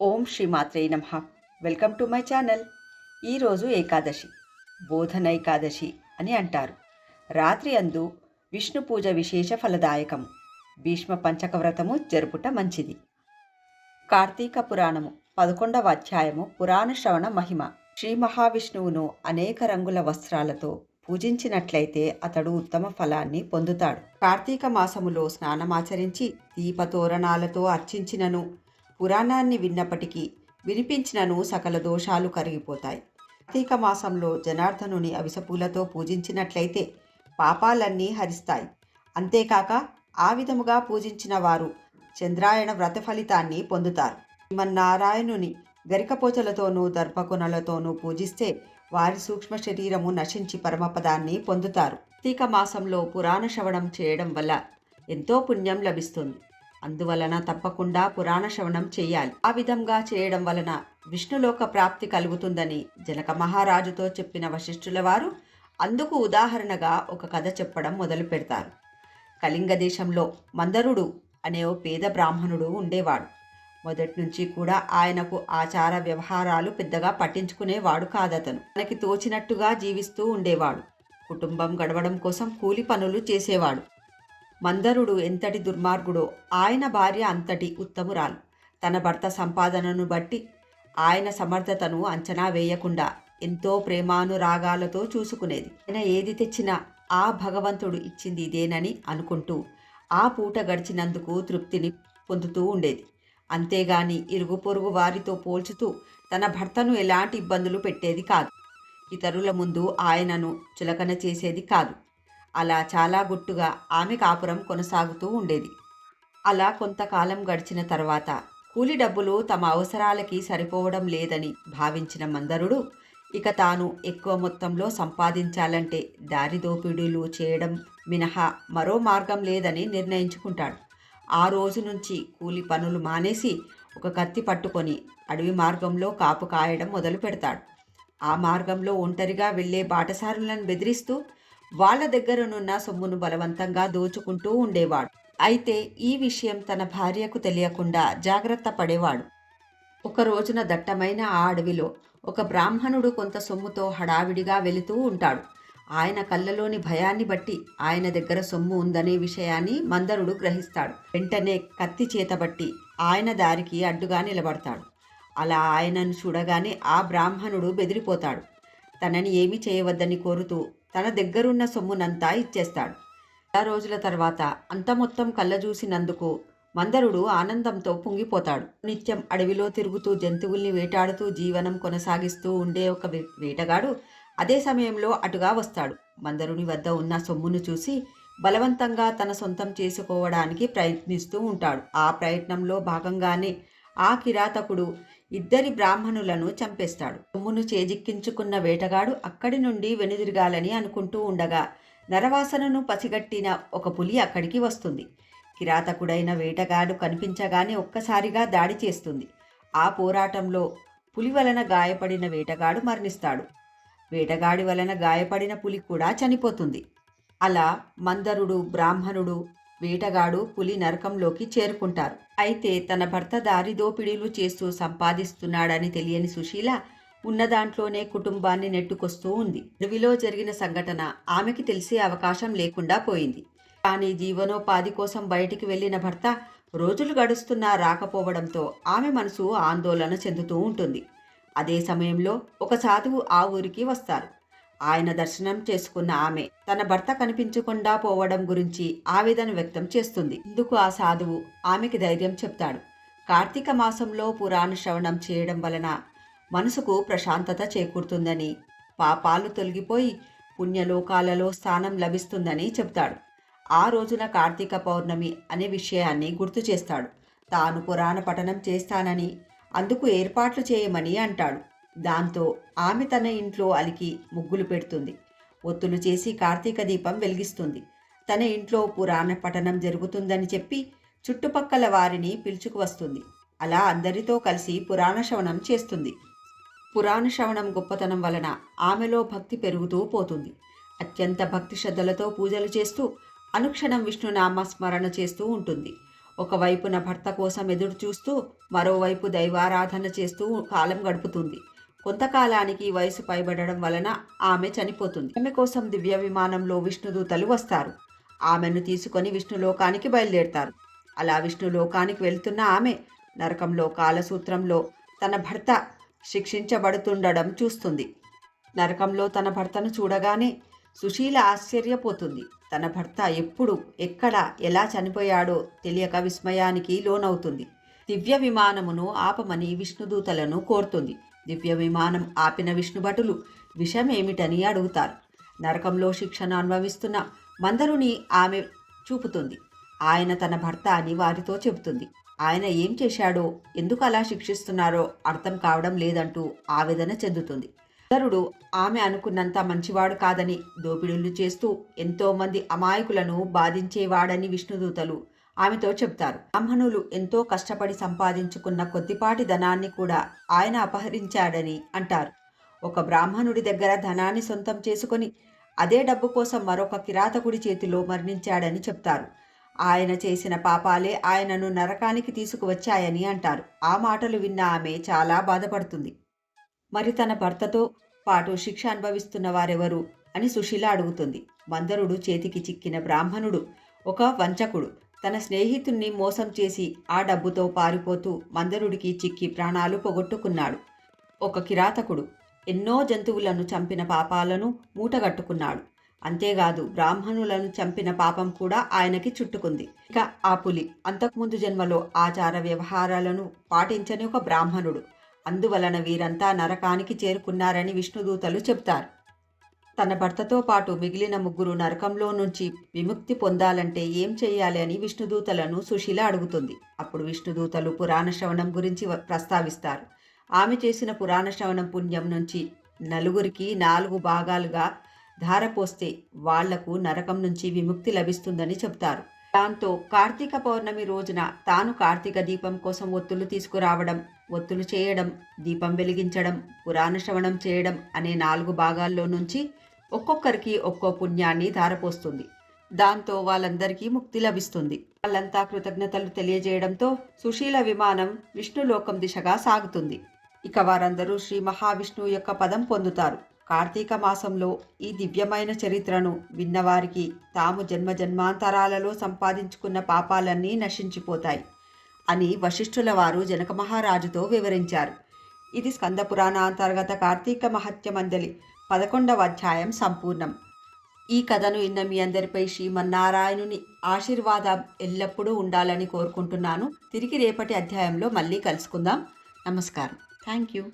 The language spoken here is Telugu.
ఓం శ్రీ మాత్రే నమ. Welcome to my channel. ఈరోజు ఏకాదశి బోధన ఏకాదశి అని అంటారు. రాత్రి అందు విష్ణు పూజ విశేష ఫలదాయకము. భీష్మ పంచక వ్రతము జరుపుట మంచిది. కార్తీక పురాణము పదకొండవ అధ్యాయము పురాణ శ్రవణ మహిమ. శ్రీ మహావిష్ణువును అనేక రంగుల వస్త్రాలతో పూజించినట్లయితే అతడు ఉత్తమ ఫలాన్ని పొందుతాడు. కార్తీక మాసములో స్నానమాచరించి దీపతోరణాలతో అర్చించినను. పురాణాన్ని విన్నప్పటికీ వినిపించినను సకల దోషాలు కరిగిపోతాయి. కార్తీక మాసంలో జనార్దనుని అవిసపూలతో పూజించినట్లయితే పాపాలన్నీ హరిస్తాయి. అంతేకాక ఆ విధముగా పూజించిన వారు చంద్రాయణ వ్రత ఫలితాన్ని పొందుతారు. శ్రీమన్నారాయణుని గరికపోచలతోనూ దర్భకొనలతోనూ పూజిస్తే వారి సూక్ష్మ శరీరము నశించి పరమపదాన్ని పొందుతారు. కార్తీక మాసంలో పురాణ శ్రవణం చేయడం వల్ల ఎంతో పుణ్యం లభిస్తుంది. అందువలన తప్పకుండా పురాణ శ్రవణం చేయాలి. ఆ విధంగా చేయడం వలన విష్ణులోక ప్రాప్తి కలుగుతుందని జనక మహారాజుతో చెప్పిన వశిష్ఠుల వారు అందుకు ఉదాహరణగా ఒక కథ చెప్పడం మొదలు పెడతారు. కళింగ దేశంలో మందరుడు అనే ఓ పేద బ్రాహ్మణుడు ఉండేవాడు. మొదటి నుంచి కూడా ఆయనకు ఆచార వ్యవహారాలు పెద్దగా పట్టించుకునేవాడు కాదతను. తనకి తోచినట్టుగా జీవిస్తూ ఉండేవాడు. కుటుంబం గడవడం కోసం కూలి పనులు చేసేవాడు. మందరుడు ఎంతటి దుర్మార్గుడో ఆయన భార్య అంతటి ఉత్తమురాలు. తన భర్త సంపాదనను బట్టి ఆయన సమర్థతను అంచనా వేయకుండా ఎంతో ప్రేమానురాగాలతో చూసుకునేది. ఆయన ఏది తెచ్చినా ఆ భగవంతుడు ఇచ్చింది ఇదేనని అనుకుంటూ ఆ పూట గడిచినందుకు తృప్తిని పొందుతూ ఉండేది. అంతేగాని ఇరుగు పొరుగు వారితో పోల్చుతూ తన భర్తను ఎలాంటి ఇబ్బందులు పెట్టేది కాదు. ఇతరుల ముందు ఆయనను చులకన చేసేది కాదు. అలా చాలా గుట్టుగా ఆమె కాపురం కొనసాగుతూ ఉండేది. అలా కొంతకాలం గడిచిన తర్వాత కూలి డబ్బులు తమ అవసరాలకి సరిపోవడం లేదని భావించిన మందరుడు ఇక తాను ఎక్కువ మొత్తంలో సంపాదించాలంటే దారి దోపిడీలు చేయడం మినహా మరో మార్గం లేదని నిర్ణయించుకుంటాడు. ఆ రోజు నుంచి కూలి పనులు మానేసి ఒక కత్తి పట్టుకొని అడవి మార్గంలో కాపు కాయడం మొదలు పెడతాడు ఆ మార్గంలో ఒంటరిగా వెళ్ళే బాటసారులను బెదిరిస్తూ వాళ్ళ దగ్గరనున్న సొమ్మును బలవంతంగా దోచుకుంటూ ఉండేవాడు. అయితే ఈ విషయం తన భార్యకు తెలియకుండా జాగ్రత్త పడేవాడు. ఒక రోజున దట్టమైన ఆ అడవిలో ఒక బ్రాహ్మణుడు కొంత సొమ్ముతో హడావిడిగా వెళుతూ ఉంటాడు. ఆయన కళ్ళలోని భయాన్ని బట్టి ఆయన దగ్గర సొమ్ము ఉందనే విషయాన్ని మందరుడు గ్రహిస్తాడు. వెంటనే కత్తి చేతబట్టి ఆయన దారికి అడ్డుగా నిలబడతాడు. అలా ఆయనను చూడగానే ఆ బ్రాహ్మణుడు బెదిరిపోతాడు. తనని ఏమీ చేయవద్దని కోరుతూ తన దగ్గరున్న సొమ్మునంతా ఇచ్చేస్తాడు. చాలా రోజుల తర్వాత అంత మొత్తం కళ్ళ చూసినందుకు మందరుడు ఆనందంతో పొంగిపోతాడు. నిత్యం అడవిలో తిరుగుతూ జంతువుల్ని వేటాడుతూ జీవనం కొనసాగిస్తూ ఉండే ఒక వేటగాడు అదే సమయంలో అటుగా వస్తాడు. మందరుని వద్ద ఉన్న సొమ్మును చూసి బలవంతంగా తన సొంతం చేసుకోవడానికి ప్రయత్నిస్తూ ఉంటాడు. ఆ ప్రయత్నంలో భాగంగానే ఆ కిరాతకుడు ఇద్దరి బ్రాహ్మణులను చంపేస్తాడు. కొమ్మును చేజిక్కించుకున్న వేటగాడు అక్కడి నుండి వెనుదిరగాలని అనుకుంటూ ఉండగా నరవాసనను పసిగట్టిన ఒక పులి అక్కడికి వస్తుంది. కిరాతకుడైన వేటగాడు కనిపించగానే ఒక్కసారిగా దాడి చేస్తుంది. ఆ పోరాటంలో పులి వలన గాయపడిన వేటగాడు మరణిస్తాడు. వేటగాడి వలన గాయపడిన పులి కూడా చనిపోతుంది. అలా మందరుడు బ్రాహ్మణుడు వేటగాడు పులి నరకంలోకి చేరుకుంటారు. అయితే తన భర్త దారి దోపిడీలు చేస్తూ సంపాదిస్తున్నాడని తెలియని సుశీల ఉన్న దాంట్లోనే కుటుంబాన్ని నెట్టుకొస్తూ ఉంది. అడవిలో జరిగిన సంఘటన ఆమెకి తెలిసే అవకాశం లేకుండా పోయింది. కానీ జీవనోపాధి కోసం బయటికి వెళ్ళిన భర్త రోజులు గడుస్తున్నా రాకపోవడంతో ఆమె మనసు ఆందోళన చెందుతూ ఉంటుంది. అదే సమయంలో ఒక సాధువు ఆ ఊరికి వస్తారు. ఆయన దర్శనం చేసుకున్న ఆమె తన భర్త కనిపించకుండా పోవడం గురించి ఆవేదన వ్యక్తం చేస్తుంది. ఇందుకు ఆ సాధువు ఆమెకి ధైర్యం చెప్తాడు. కార్తీక మాసంలో పురాణ శ్రవణం చేయడం వలన మనసుకు ప్రశాంతత చేకూరుతుందని పాపాలు తొలగిపోయి పుణ్యలోకాలలో స్థానం లభిస్తుందని చెప్తాడు. ఆ రోజున కార్తీక పౌర్ణమి అనే విషయాన్ని గుర్తు చేస్తాడు. తాను పురాణ పఠనం చేస్తానని అందుకు ఏర్పాట్లు చేయమని అంటాడు. దాంతో ఆమె తన ఇంట్లో అలికి ముగ్గులు పెడుతుంది. ఒత్తులు చేసి కార్తీక దీపం వెలిగిస్తుంది. తన ఇంట్లో పురాణ పఠనం జరుగుతుందని చెప్పి చుట్టుపక్కల వారిని పిలుచుకు వస్తుంది. అలా అందరితో కలిసి పురాణ శ్రవణం చేస్తుంది. పురాణ శ్రవణం గొప్పతనం వలన ఆమెలో భక్తి పెరుగుతూ పోతుంది. అత్యంత భక్తి శ్రద్ధలతో పూజలు చేస్తూ అనుక్షణం విష్ణునామ స్మరణ చేస్తూ ఉంటుంది. ఒకవైపున భర్త కోసం ఎదురు చూస్తూ మరోవైపు దైవారాధన చేస్తూ కాలం గడుపుతుంది. కొంతకాలానికి వయసు పైబడడం వలన ఆమె చనిపోతుంది. ఆమె కోసం దివ్య విమానంలో విష్ణుదూతలు వస్తారు. ఆమెను తీసుకొని విష్ణులోకానికి బయలుదేరతారు. అలా విష్ణులోకానికి వెళ్తున్న ఆమె నరకంలో కాలసూత్రంలో తన భర్త శిక్షించబడుతుండడం చూస్తుంది. నరకంలో తన భర్తను చూడగానే సుశీల ఆశ్చర్యపోతుంది. తన భర్త ఎప్పుడు ఎక్కడ ఎలా చనిపోయాడో తెలియక విస్మయానికి లోనవుతుంది. దివ్య విమానమును ఆపమని విష్ణుదూతలను కోరుతుంది. దివ్య విమానం ఆపిన విష్ణుభటులు విషమేమిటని అడుగుతారు. నరకంలో శిక్షను అనుభవిస్తున్న మందరుని ఆమె చూపుతుంది. ఆయన తన భర్త అని వారితో చెబుతుంది. ఆయన ఏం చేశాడో ఎందుకు అలా శిక్షిస్తున్నారో అర్థం కావడం లేదంటూ ఆవేదన చెందుతుంది. మందరుడు ఆమె అనుకున్నంత మంచివాడు కాదని దోపిడీలు చేస్తూ ఎంతోమంది అమాయకులను బాధించేవాడని విష్ణుదూతలు ఆమెతో చెప్తారు. బ్రాహ్మణులు ఎంతో కష్టపడి సంపాదించుకున్న కొద్దిపాటి ధనాన్ని కూడా ఆయన అపహరించాడని అంటారు. ఒక బ్రాహ్మణుడి దగ్గర ధనాన్ని సొంతం చేసుకొని అదే డబ్బు కోసం మరొక కిరాతకుడి చేతిలో మరణించాడని చెప్తారు. ఆయన చేసిన పాపాలే ఆయనను నరకానికి తీసుకువచ్చాయని అంటారు. ఆ మాటలు విన్న ఆమె చాలా బాధపడుతుంది. మరి తన భర్తతో పాటు శిక్ష అనుభవిస్తున్న వారెవరు? అని సుశీల అడుగుతుంది. మందరుడు చేతికి చిక్కిన బ్రాహ్మణుడు ఒక వంచకుడు. తన స్నేహితుణ్ణి మోసం చేసి ఆ డబ్బుతో పారిపోతూ మందరుడికి చిక్కి ప్రాణాలు పోగొట్టుకున్నాడు. ఒక కిరాతకుడు ఎన్నో జంతువులను చంపిన పాపాలను మూటగట్టుకున్నాడు. అంతేకాదు బ్రాహ్మణులను చంపిన పాపం కూడా ఆయనకి చుట్టుకుంది. ఇక ఆ పులి అంతకుముందు జన్మలో ఆచార వ్యవహారాలను పాటించని ఒక బ్రాహ్మణుడు. అందువలన వీరంతా నరకానికి చేరుకున్నారని విష్ణుదూతలు చెప్తారు తన భర్తతో పాటు మిగిలిన ముగ్గురు నరకంలో నుంచి విముక్తి పొందాలంటే ఏం చేయాలి అని విష్ణుదూతలను సుశీల అడుగుతుంది. అప్పుడు విష్ణుదూతలు పురాణ శ్రవణం గురించి వ- ప్రస్తావిస్తారు. ఆమె చేసిన పురాణ శ్రవణం పుణ్యం నుంచి నలుగురికి నాలుగు భాగాలుగా ధారపోస్తే వాళ్ళకు నరకం నుంచి విముక్తి లభిస్తుందని చెప్తారు దాంతో కార్తీక పౌర్ణమి రోజున తాను కార్తీక దీపం కోసం ఒత్తులు తీసుకురావడం ఒత్తులు చేయడం దీపం వెలిగించడం పురాణ శ్రవణం చేయడం అనే నాలుగు భాగాల్లో నుంచి ఒక్కొక్కరికి ఒక్కో పుణ్యాన్ని ధారపోస్తుంది. దాంతో వాళ్ళందరికీ ముక్తి లభిస్తుంది. వాళ్ళంతా కృతజ్ఞతలు తెలియజేయడంతో సుశీల విమానం విష్ణులోకం దిశగా సాగుతుంది. ఇక వారందరూ శ్రీ మహావిష్ణువు యొక్క పదం పొందుతారు. కార్తీక మాసంలో ఈ దివ్యమైన చరిత్రను విన్నవారికి తాము జన్మ జన్మాంతరాలలో సంపాదించుకున్న పాపాలన్నీ నశించిపోతాయి అని వశిష్ఠుల వారు జనక మహారాజుతో వివరించారు. ఇది స్కంద పురాణ అంతర్గత కార్తీక మహత్యమందలి పదకొండవ అధ్యాయం సంపూర్ణం. ఈ కథను ఇన్న మీ అందరిపై శ్రీమన్నారాయణుని ఆశీర్వాదం ఎల్లప్పుడూ ఉండాలని కోరుకుంటున్నాను. తిరిగి రేపటి అధ్యాయంలో మళ్ళీ కలుసుకుందాం. నమస్కారం. Thank you